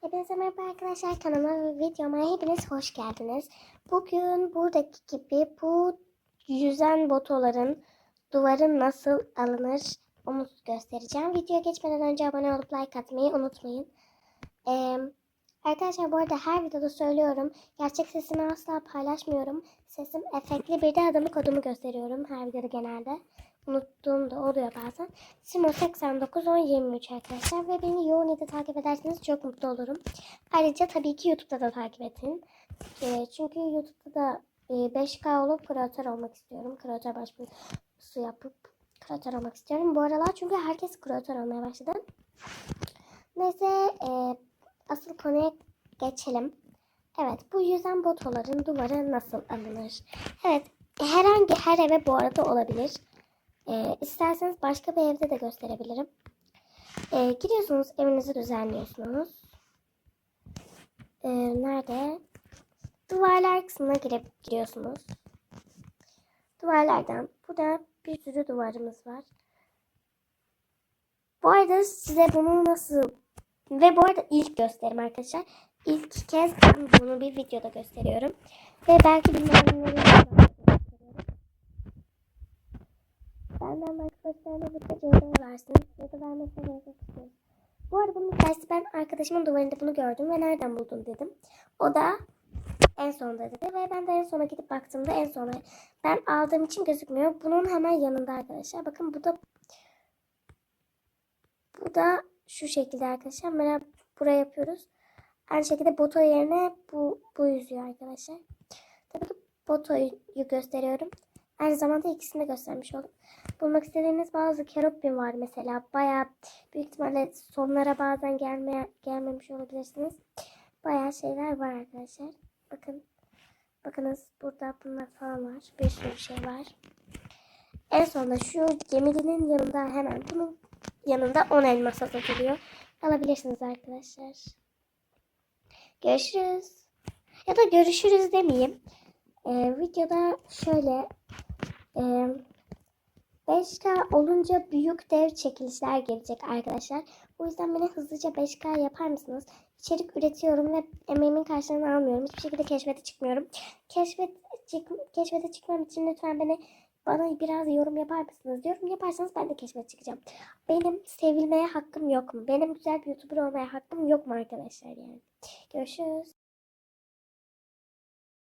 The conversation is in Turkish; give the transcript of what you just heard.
Hepinize merhaba arkadaşlar kanalıma ve videoma hepiniz hoş geldiniz. Bugün buradaki gibi bu yüzen botoların duvarı nasıl alınır onu göstereceğim. Videoya geçmeden önce abone olup like atmayı unutmayın. Ee, arkadaşlar bu arada her videoda söylüyorum. Gerçek sesimi asla paylaşmıyorum. Sesim efektli bir de adımı kodumu gösteriyorum her videoda genelde. Unuttuğum da oluyor bazen. Simo 89 10 23 arkadaşlar ve beni yoğun takip ederseniz çok mutlu olurum. Ayrıca tabii ki YouTube'da da takip edin. Ee, çünkü YouTube'da da e, 5K olup kreatör olmak istiyorum. Kreatör başvurusu yapıp kreatör olmak istiyorum. Bu aralar çünkü herkes kreatör olmaya başladı. Neyse e, asıl konuya geçelim. Evet bu yüzen botoların duvarı nasıl alınır? Evet herhangi her eve bu arada olabilir. Ee, isterseniz başka bir evde de gösterebilirim. Ee, gidiyorsunuz evinizi düzenliyorsunuz. Ee, nerede? Duvarlar kısmına girip giriyorsunuz. Duvarlardan burada bir sürü duvarımız var. Bu arada size bunu nasıl ve bu arada ilk gösterim arkadaşlar. İlk kez bunu bir videoda gösteriyorum. Ve belki var. Benden arkadaşlarına bu tecrübe versin ya da vermesine gerek yok istiyorum. Bu arada bunun hikayesi ben arkadaşımın duvarında bunu gördüm ve nereden buldun dedim. O da en sonda dedi ve ben de en sona gidip baktığımda en sona ben aldığım için gözükmüyor. Bunun hemen yanında arkadaşlar. Bakın bu da bu da şu şekilde arkadaşlar. Merhaba buraya yapıyoruz. Aynı şekilde boto yerine bu, bu yüzüyor arkadaşlar. Tabii ki botoyu gösteriyorum. Aynı zamanda ikisini de göstermiş oldum. Bulmak istediğiniz bazı keropin var mesela. Bayağı büyük ihtimalle sonlara bazen gelmeye gelmemiş olabilirsiniz. Bayağı şeyler var arkadaşlar. Bakın. Bakınız burada bunlar falan var. Bir sürü şey var. En sonunda şu geminin yanında hemen bunun yanında 10 elmas satılıyor. Alabilirsiniz arkadaşlar. Görüşürüz. Ya da görüşürüz demeyeyim. Ee, videoda şöyle ee, 5K olunca büyük dev çekilişler gelecek arkadaşlar. O yüzden beni hızlıca 5K yapar mısınız? İçerik üretiyorum ve emeğimin karşılığını almıyorum. Hiçbir şekilde keşfete çıkmıyorum. Keşfet, çık, keşfete çıkmam için lütfen beni bana biraz yorum yapar mısınız? Yorum yaparsanız ben de keşfete çıkacağım. Benim sevilmeye hakkım yok mu? Benim güzel bir YouTuber olmaya hakkım yok mu arkadaşlar yani? Görüşürüz.